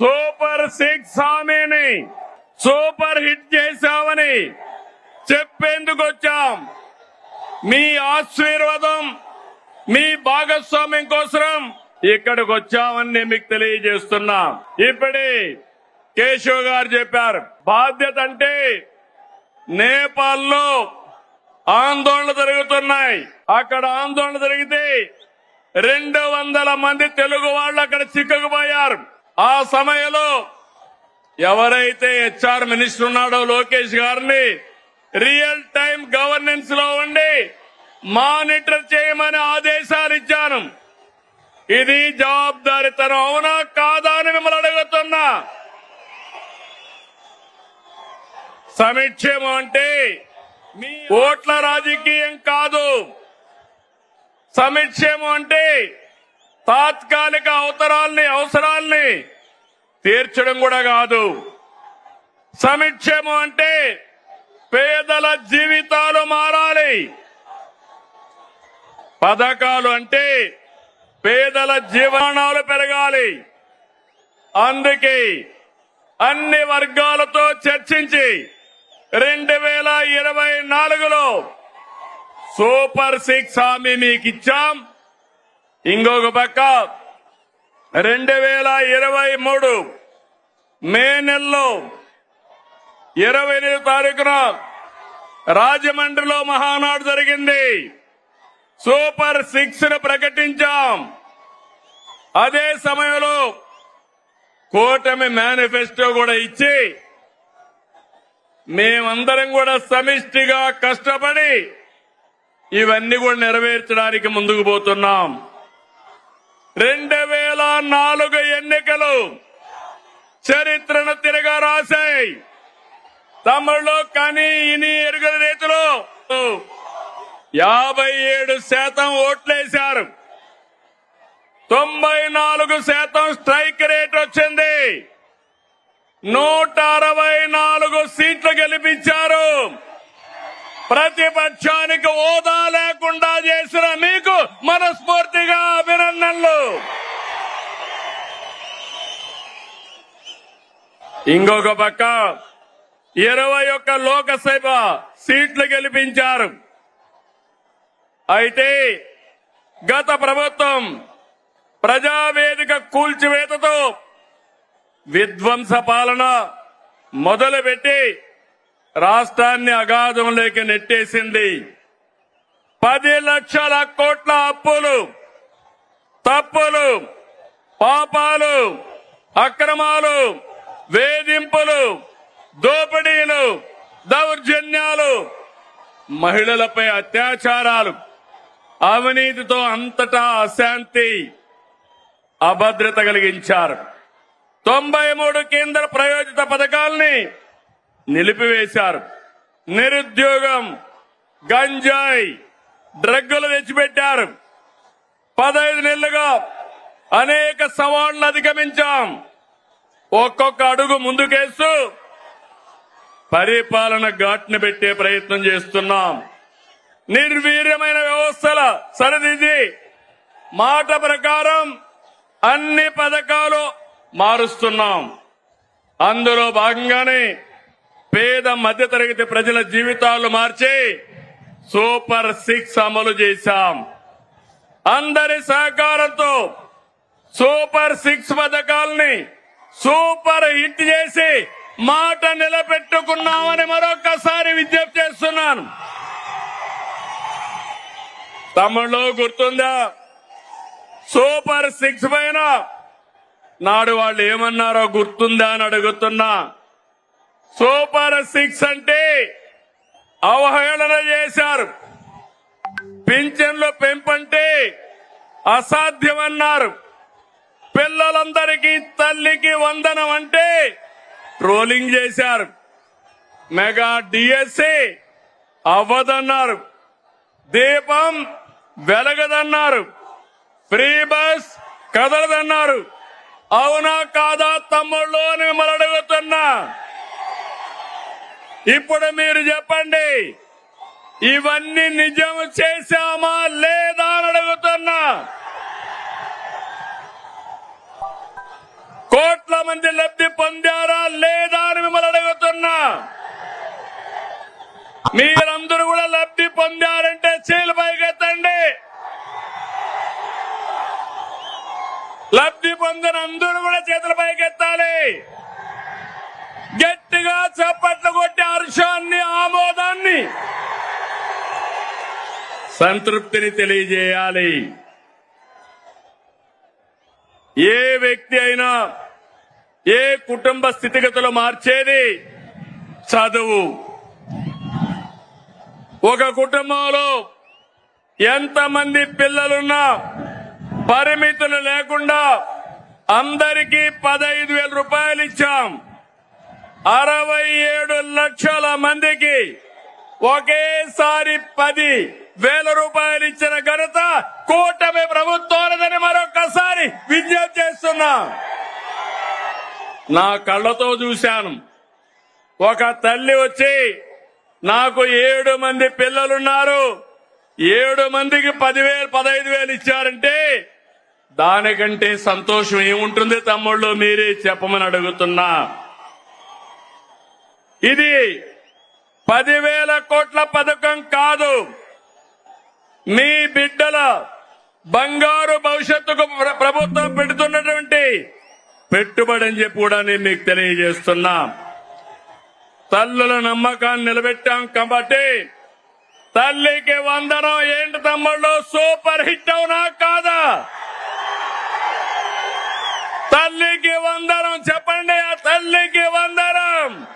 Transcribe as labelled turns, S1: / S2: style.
S1: Super six హామీని super hit చేశామని చెప్పేందుకు వచ్చాం. మీ ఆశీర్వాదం మీ భాగస్వామ్యం కోసం ఇక్కడికి వచ్చామని నేను మీకు తెలియజేస్తున్నా. ఇప్పుడే కేశవ్ గారు చెప్పారు బాధ్యత అంటే నేపాల్లో ఆందోళన జరుగుతున్నాయి. అక్కడ ఆందోళన జరిగితే రెండు వందల మంది తెలుగు వాళ్ళు అక్కడ చిక్కుకుపోయారు. ఆ సమయంలో ఎవరైతే హెచ్ఆర్ మినిస్టర్ ఉన్నాడో లోకేష్ గారిని రియల్ టైం గవర్నెన్స్లో ఉండి మానిటర్ చేయమని ఆదేశాలు ఇచ్చాను. ఇది జవాబుదారితనం అవునా కాదా అని మిమ్మల్ని అడుగుతున్నా. సమీక్షేమం అంటే మీ ఓట్ల రాజకీయం కాదు. సమీక్షేమం అంటే తాత్కాలిక అవసరాల్ని అవసరాల్ని తీర్చడం కూడా కాదు. సమీక్షేమం అంటే పేదల జీవితాలు మారాలి. పథకాలు అంటే పేదల జీవనాలు పెరగాలి. అందుకే అన్ని వర్గాలతో చర్చించి రెండు వేల ఇరవై నాలుగులో సూపర్ సిక్స్ హామీ మీకు ఇచ్చాం ఇంకొక పక్క రెండు వేల ఇరవై మూడు మే నెలలో ఇరవై ఎనిమిది తారీఖున రాజమండ్రిలో మహానాడు జరిగింది. సూపర్ సిక్స్ను ప్రకటించాం. అదే సమయంలో కూటమి మేనిఫెస్టో కూడా ఇచ్చి మేమందరం కూడా సమిష్టిగా కష్టపడి ఇవన్నీ కూడా నెరవేర్చడానికి ముందుకు పోతున్నాం. రెండు వేల నాలుగు ఎన్నికలు చరిత్రను తిరగా రాశాయి. తమిళలో కానీ ఇని ఎరుగల రీతిలో యాభై ఏడు శాతం ఓట్లేశారు. తొంభై నాలుగు శాతం స్ట్రైక్ రేట్ వచ్చింది. నూట అరవై నాలుగు సీట్లు గెలిపించారు. ప్రతిపక్షానికి హోదా లేకుండా చేసిన మీకు మనస్ఫూర్తిగా అభినందనలు. ఇంకొక పక్క ఇరవై ఒక్క లోకసభ సీట్లు గెలిపించారు. అయితే గత ప్రభుత్వం ప్రజావేదిక కూల్చివేతతో విధ్వంస పాలన మొదలుపెట్టి రాష్ట్రాన్ని అగాధంలోకి నెట్టేసింది. పది లక్షల కోట్ల అప్పులు తప్పులు పాపాలు అక్రమాలు వేధింపులు దోపిడీలు దౌర్జన్యాలు మహిళలపై అత్యాచారాలు అవినీతితో అంతటా అశాంతి అభద్రత కలిగించారు. తొంభై మూడు కేంద్ర ప్రయోజిత పథకాల్ని నిలిపివేశారు. నిరుద్యోగం గంజాయి డ్రగ్గులు తెచ్చిపెట్టారు. పదహైదు నెలలుగా అనేక సవాళ్ళు అధిగమించాం. ఒక్కొక్క అడుగు ముందుకేస్తూ పరిపాలన ఘాట్ని పెట్టే ప్రయత్నం చేస్తున్నాం. నిర్వీర్యమైన వ్యవస్థల సరిదిది మాట ప్రకారం అన్ని పథకాలు మారుస్తున్నాం. అందులో భాగంగానే పేద మధ్యతరగతి ప్రజల జీవితాలు మార్చి సూపర్ సిక్స్ అమలు చేశాం. అందరి సహకారంతో సూపర్ సిక్స్ పథకాల్ని సూపర్ హిట్ చేసి మాట నిలబెట్టుకున్నామని మరొకసారి విజ్ఞప్తి చేస్తున్నాను. తమిళలో గుర్తుందా? సూపర్ సిక్స్ పైన నాడు వాళ్ళు ఏమన్నారో గుర్తుందా అని అడుగుతున్నా. సూపర్ సిక్స్ అంటే అవహేళన చేశారు. పింఛన్ల పెంపంటే అసాధ్యమన్నారు. పిల్లలందరికీ తల్లికి వందనం అంటే ట్రోలింగ్ చేశారు. మెగా డిఎస్సి అవ్వదన్నారు. దీపం వెలగదన్నారు. Free bus కదలదన్నారు. అవునా కాదా తమ్ముళ్ళు మిమ్మల్ని అడుగుతున్నా. ఇప్పుడు మీరు చెప్పండి ఇవన్నీ నిజం చేశామా లేదా అని అడుగుతున్నా. కోట్ల మంది లబ్ధి పొందారా లేదా అని మిమ్మల్ని అడుగుతున్నా. మీరందరూ కూడా లబ్ధి పొందారంటే చీలు పైకెత్తండి. లబ్ధి పొందిన అందరూ కూడా చేతుల పైకెత్తాలి. గట్టిగా చప్పట్లు కొట్టి హర్షాన్ని ఆమోదాన్ని సంతృప్తిని తెలియజేయాలి. ఏ వ్యక్తి అయినా ఏ కుటుంబ స్థితిగతులు మార్చేది చదువు. ఒక కుటుంబంలో ఎంతమంది పిల్లలున్నా పరిమితులు లేకుండా అందరికీ పదహైదు వేల రూపాయలు ఇచ్చాం. అరవై ఏడు లక్షల మందికి ఒకేసారి పది వేల రూపాయలు ఇచ్చిన ఘనత కూటమి ప్రభుత్వాలదని మరొకసారి విజ్ఞప్తి చేస్తున్నా. నా కళ్ళతో చూశాను. ఒక తల్లి వచ్చి నాకు ఏడు మంది పిల్లలున్నారు. ఏడు మందికి పదివేలు పదహైదు వేలు ఇచ్చారంటే దానికంటే సంతోషం ఏముంటుంది తమ్ముళ్ళు? మీరే చెప్పమని అడుగుతున్నా. ఇది పదివేల కోట్ల పథకం కాదు. మీ బిడ్డల బంగారు భవిష్యత్తుకు ప్రభుత్వం పెడుతున్నటువంటి పెట్టుబడి అని చెప్పి కూడా నేను మీకు తెలియజేస్తున్నా. తల్లుల నమ్మకాన్ని నిలబెట్టాం కాబట్టి తల్లికి వందనం ఏంటి తమ్ముళ్ళు? సూపర్ హిట్ అవునా కాదా? తల్లికి వందనం చెప్పండి ఆ తల్లికి వందనం.